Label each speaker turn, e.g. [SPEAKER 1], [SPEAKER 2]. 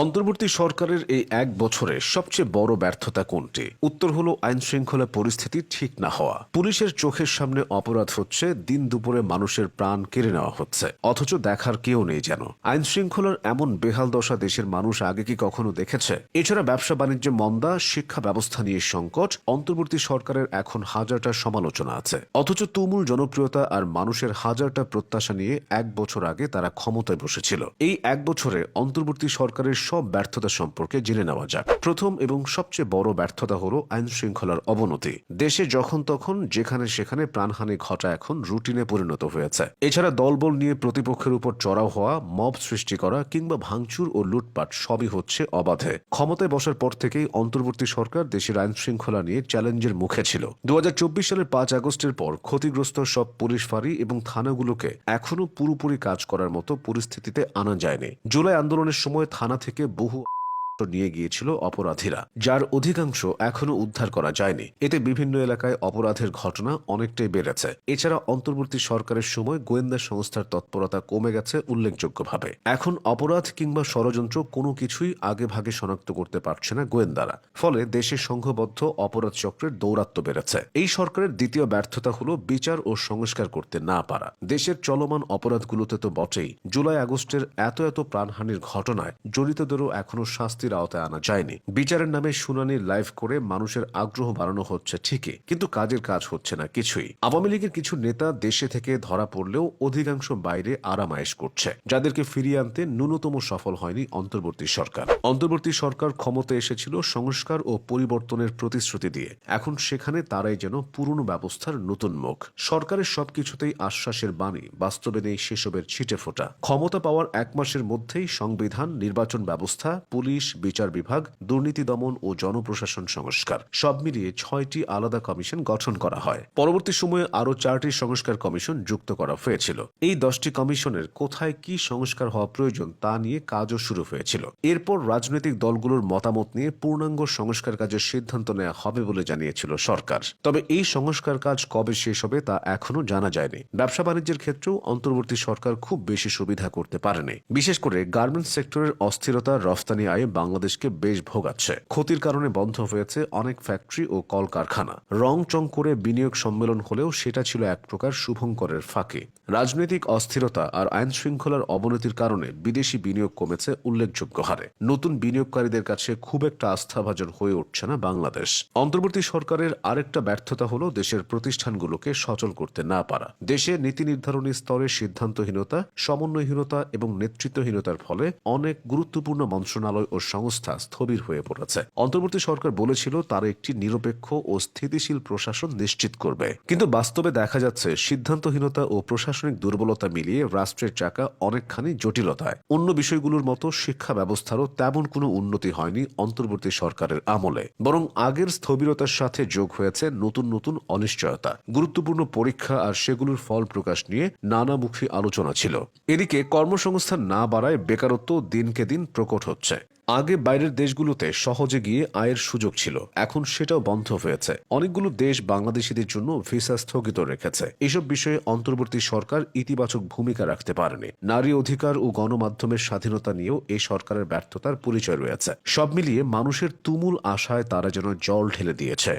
[SPEAKER 1] অন্তর্বর্তী সরকারের এই এক বছরে সবচেয়ে বড় ব্যর্থতা কোনটি? উত্তর হলো আইন শৃঙ্খলা পরিস্থিতি ঠিক না হওয়া। পুলিশের চোখের সামনে অপরাধ হচ্ছে, দিন দুপুরে মানুষের প্রাণ কেড়ে নেওয়া হচ্ছে। অথচ দেখার কেউ নেই যেন। আইন শৃঙ্খলার এমন বেহাল দশা দেশের মানুষ আগে কি কখনো দেখেছে? এছাড়া ব্যবসা বাণিজ্যে মন্দা, শিক্ষা ব্যবস্থা নিয়ে সংকট, অন্তর্বর্তী সরকারের এখন হাজারটা সমালোচনা আছে। অথচ তুমুল জনপ্রিয়তা আর মানুষের হাজারটা প্রত্যাশা নিয়ে এক বছর আগে তারা ক্ষমতায় বসেছিল। এই এক বছরে অন্তর্বর্তী সরকারের সব ব্যর্থতা সম্পর্কে জেনে নেওয়া যাক। প্রথম এবং সবচেয়ে বড় ব্যর্থতা হলো আইন শৃঙ্খলার অবনতি। দেশে যখন তখন, যেখানে সেখানে প্রাণহানি ঘটা এখন রুটিনে পরিণত হয়েছে। এছাড়া দলবল নিয়ে প্রতিপক্ষের উপর চড়াও হওয়া, মব সৃষ্টি করা কিংবা ভাঙচুর ও লুটপাট সবই হচ্ছে অবাধে। ক্ষমতায় বসার পর থেকেই অন্তর্বর্তী সরকার দেশের আইন শৃঙ্খলা নিয়ে চ্যালেঞ্জের মুখে ছিল। দু হাজার চব্বিশ সালের পাঁচ আগস্টের পর ক্ষতিগ্রস্ত সব পুলিশ ফাঁড়ি এবং থানাগুলোকে এখনও পুরোপুরি কাজ করার মতো পরিস্থিতিতে আনা যায়নি। জুলাই আন্দোলনের সময় থানা থেকে 又不会 নিয়ে গিয়েছিল অপরাধীরা, যার অধিকাংশ এখনও উদ্ধার করা যায়নি। এতে বিভিন্ন এলাকায় অপরাধের ঘটনা অনেকটাই বেড়েছে। এছাড়া অন্তর্বর্তী সরকারের সময় গোয়েন্দা সংস্থার তৎপরতা কমে গেছে উল্লেখযোগ্যভাবে। এখন অপরাধ কিংবা ষড়যন্ত্র কোনো কিছুই আগে ভাগে শনাক্ত করতে পারছে না গোয়েন্দারা। ফলে দেশে সংঘবদ্ধ অপরাধ চক্রের দৌরাত্ম্য বেড়েছে। এই সরকারের দ্বিতীয় ব্যর্থতা হলো বিচার ও সংস্কার করতে না পারা। দেশের চলমান অপরাধগুলোতে তো বটেই। জুলাই আগস্টের এত এত প্রাণহানির ঘটনায় জড়িতদেরও এখনও শাস্তির আওতায় আনা যায়নি। বিচারের নামে শুনানি লাইভ করে মানুষের আগ্রহ বাড়ানো হচ্ছে ঠিকই, কিন্তু কাজের কাজ হচ্ছে না কিছুই। আওয়ামী লীগের কিছু নেতা দেশে থেকে ধরা পড়লেও অধিকাংশ বাইরে আরামায়েশ করছে, যাদেরকে ফিরিয়ে আনতে ন্যূনতম সফল হয়নি অন্তর্বর্তী সরকার। অন্তর্বর্তী সরকার ক্ষমতা এসেছিল সংস্কার ও পরিবর্তনের প্রতিশ্রুতি দিয়ে। এখন সেখানে তারাই যেন পুরনো ব্যবস্থার নতুন মুখ। সরকারের সবকিছুতেই আশ্বাসের বাণী, বাস্তবে নেই সেসবের ছিটে ফোটা ক্ষমতা পাওয়ার এক মাসের মধ্যেই সংবিধান, নির্বাচন ব্যবস্থা, পুলিশ বিচার বিভাগ, দুর্নীতি দমন ও জনপ্রশাসন সংস্কার। সব মিলিয়ে ছয়টি আলাদা কমিশন গঠন করা হয়। পরবর্তী সময়ে আরও চারটি সংস্কার কমিশন যুক্ত করা হয়েছিল। এই দশটি কমিশনের কোথায় কি সংস্কার হওয়া প্রয়োজন তা নিয়ে কাজও শুরু হয়েছিল। এরপর রাজনৈতিক দলগুলোর মতামত নিয়ে পূর্ণাঙ্গ সংস্কার কাজের সিদ্ধান্ত নেওয়া হবে বলে জানিয়েছিল সরকার। তবে এই সংস্কার কাজ কবে শেষ হবে তা এখনও জানা যায়নি। ব্যবসা বাণিজ্যের ক্ষেত্রেও অন্তর্বর্তী সরকার খুব বেশি সুবিধা করতে পারেনি। বিশেষ করে গার্মেন্টস সেক্টরের অস্থিরতা, রফতানি আয়ে বাংলাদেশকে বেশ ভোগাচ্ছে। ক্ষতির কারণে বন্ধ হয়েছে অনেক ফ্যাক্টরি ও কলকারখানা। রং চং করে বিনিয়োগ সম্মেলন হলেও সেটা ছিল এক প্রকার শুভঙ্করের ফাঁকে। রাজনৈতিক অস্থিরতা আর আইন শৃঙ্খলার অবনতির কারণে বিদেশি বিনিয়োগ কমেছে উল্লেখযোগ্য হারে। নতুন বিনিয়োগকারীদের কাছে খুব একটা আস্থাভাজন হয়ে উঠছে না বাংলাদেশ। অন্তর্বর্তী সরকারের আরেকটা ব্যর্থতা হলো দেশের প্রতিষ্ঠানগুলোকে সচল করতে না পারা। দেশে নীতি নির্ধারণী স্তরে সিদ্ধান্তহীনতা, সমন্বয়হীনতা এবং নেতৃত্বহীনতার ফলে অনেক গুরুত্বপূর্ণ মন্ত্রণালয় ও সংস্থা স্থবির হয়ে পড়েছে। অন্তর্বর্তী সরকার বলেছিল তারা একটি নিরপেক্ষ ও স্থিতিশীল প্রশাসন নিশ্চিত করবে। কিন্তু বাস্তবে দেখা যাচ্ছে, সিদ্ধান্তহীনতা ও প্রশাসনিক দুর্বলতা মিলিয়ে রাষ্ট্রের চাকা অনেকখানি জটিলতায়। অন্য বিষয়গুলোর মতো শিক্ষা ব্যবস্থারও তেমন কোনো উন্নতি হয়নি অন্তর্বর্তী সরকারের আমলে। বরং আগের স্থবিরতার সাথে যোগ হয়েছে নতুন নতুন অনিশ্চয়তা। গুরুত্বপূর্ণ পরীক্ষা আর সেগুলোর ফল প্রকাশ নিয়ে নানামুখী আলোচনা ছিল। এদিকে কর্মসংস্থান না বাড়ায় বেকারত্ব দিনকে দিন প্রকট হচ্ছে। আগে বাইরের দেশগুলোতে সহজে গিয়ে আয়ের সুযোগ ছিল। এখন সেটাও বন্ধ হয়েছে। অনেকগুলো দেশ বাংলাদেশিদের জন্য ভিসা স্থগিত রেখেছে। এসব বিষয়ে অন্তর্বর্তী সরকার ইতিবাচক ভূমিকা রাখতে পারেনি। নারী অধিকার ও গণমাধ্যমের স্বাধীনতা নিয়েও এই সরকারের ব্যর্থতার পরিচয় রয়েছে। সব মিলিয়ে মানুষের তুমুল আশায় তারা যেন জল ঢেলে দিয়েছে।